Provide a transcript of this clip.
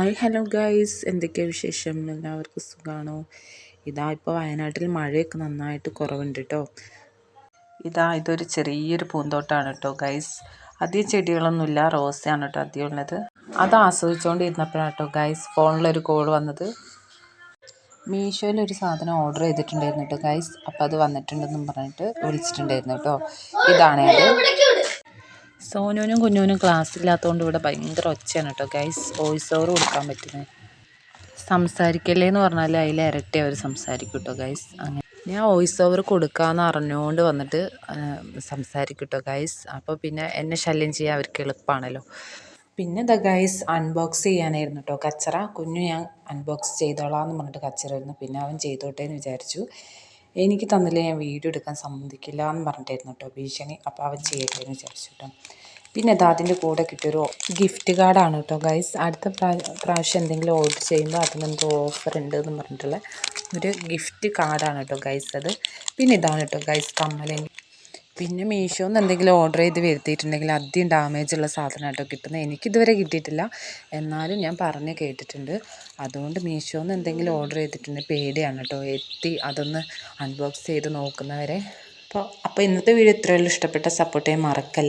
Hi hello guys. എന്തൊക്കെയാണ് വിശേഷം? എല്ലാവർക്കും സുഖമാണോ ഇതാ ഇപ്പോൾ വയനാട്ടിൽ മഴയൊക്കെ നന്നായിട്ട് കുറവുണ്ട് കേട്ടോ ഇതാ ഇതൊരു ചെറിയൊരു പൂന്തോട്ടമാണ് കേട്ടോ ഗൈസ്. അധികം ചെടികളൊന്നുമില്ല റോസയാണ് കേട്ടോ അധികം ഉള്ളത്. അത് ആസ്വദിച്ചുകൊണ്ടിരുന്നപ്പോഴാണ് കേട്ടോ ഗൈസ് ഫോണിലൊരു കോൾ വന്നത്. മീഷോയിൽ ഒരു സാധനം ഓർഡർ ചെയ്തിട്ടുണ്ടായിരുന്നു കേട്ടോ ഗൈസ്. അപ്പോൾ അത് വന്നിട്ടുണ്ടെന്നും പറഞ്ഞിട്ട് വിളിച്ചിട്ടുണ്ടായിരുന്നു കേട്ടോ ഇതാണ് അത്. സോനുവിനും കുഞ്ഞുവിനും ക്ലാസ് ഇല്ലാത്തതുകൊണ്ട് ഇവിടെ ഭയങ്കര ഒച്ചയാണ് കേട്ടോ ഗൈസ് വോയിസ് ഓവർ കൊടുക്കാൻ പറ്റുന്നത് സംസാരിക്കല്ലേ എന്ന് പറഞ്ഞാൽ അതിൽ ഇരട്ടി അവർ സംസാരിക്കും കേട്ടോ ഗൈസ് അങ്ങനെ ഞാൻ വോയിസ് ഓവർ കൊടുക്കാമെന്ന് അറിഞ്ഞുകൊണ്ട് വന്നിട്ട് സംസാരിക്കും കേട്ടോ ഗൈസ് അപ്പോൾ പിന്നെ എന്നെ ശല്യം ചെയ്യാൻ അവർക്ക് എളുപ്പമാണല്ലോ പിന്നെ ദ ഗൈസ് അൺബോക്സ് ചെയ്യാനായിരുന്നു കേട്ടോ കച്ചറ. കുഞ്ഞു ഞാൻ അൺബോക്സ് ചെയ്തോളാം എന്ന് പറഞ്ഞിട്ട് കച്ചറായിരുന്നു പിന്നെ അവൻ ചെയ്തോട്ടെ എന്ന് വിചാരിച്ചു. എനിക്ക് തന്നില്ലേ ഞാൻ വീഡിയോ എടുക്കാൻ സമ്മതിക്കില്ല എന്ന് പറഞ്ഞിട്ടായിരുന്നു കേട്ടോ ഭീഷണി. അപ്പോൾ അവൻ ചെയ്യട്ടെ എന്ന് പിന്നെ അത് അതിന്റെ കൂടെ കിട്ടിയൊരു ഗിഫ്റ്റ് കാർഡാണ് കേട്ടോ ഗൈസ് അടുത്ത പ്രാവശ്യം എന്തെങ്കിലും ഓർഡർ ചെയ്യുമ്പോൾ അതിനെന്തോ ഓഫർ ഉണ്ട് എന്ന് പറഞ്ഞിട്ടുള്ള ഒരു ഗിഫ്റ്റ് കാർഡാണ് കേട്ടോ ഗൈസ് അത്. പിന്നെ ഇതാണ് കേട്ടോ ഗൈസ് കമ്മല. പിന്നെ മീഷോന്ന് എന്തെങ്കിലും ഓർഡർ ചെയ്ത് വരുത്തിയിട്ടുണ്ടെങ്കിൽ അധികം ഡാമേജ് ഉള്ള സാധനം കേട്ടോ കിട്ടുന്നത് എനിക്കിതുവരെ കിട്ടിയിട്ടില്ല. എന്നാലും ഞാൻ പറഞ്ഞ് കേട്ടിട്ടുണ്ട്. അതുകൊണ്ട് മീഷോന്ന് എന്തെങ്കിലും ഓർഡർ ചെയ്തിട്ടുണ്ടെങ്കിൽ പേടിയാണ് കേട്ടോ എത്തി അതൊന്ന് അൺബോക്സ് ചെയ്ത് നോക്കുന്നവരെ. അപ്പോൾ അപ്പോൾ ഇന്നത്തെ വീഡിയോ ഇത്രയുള്ളൂ ഇഷ്ടപ്പെട്ട സപ്പോർട്ട് ചെയ്യാൻ മറക്കല്ല.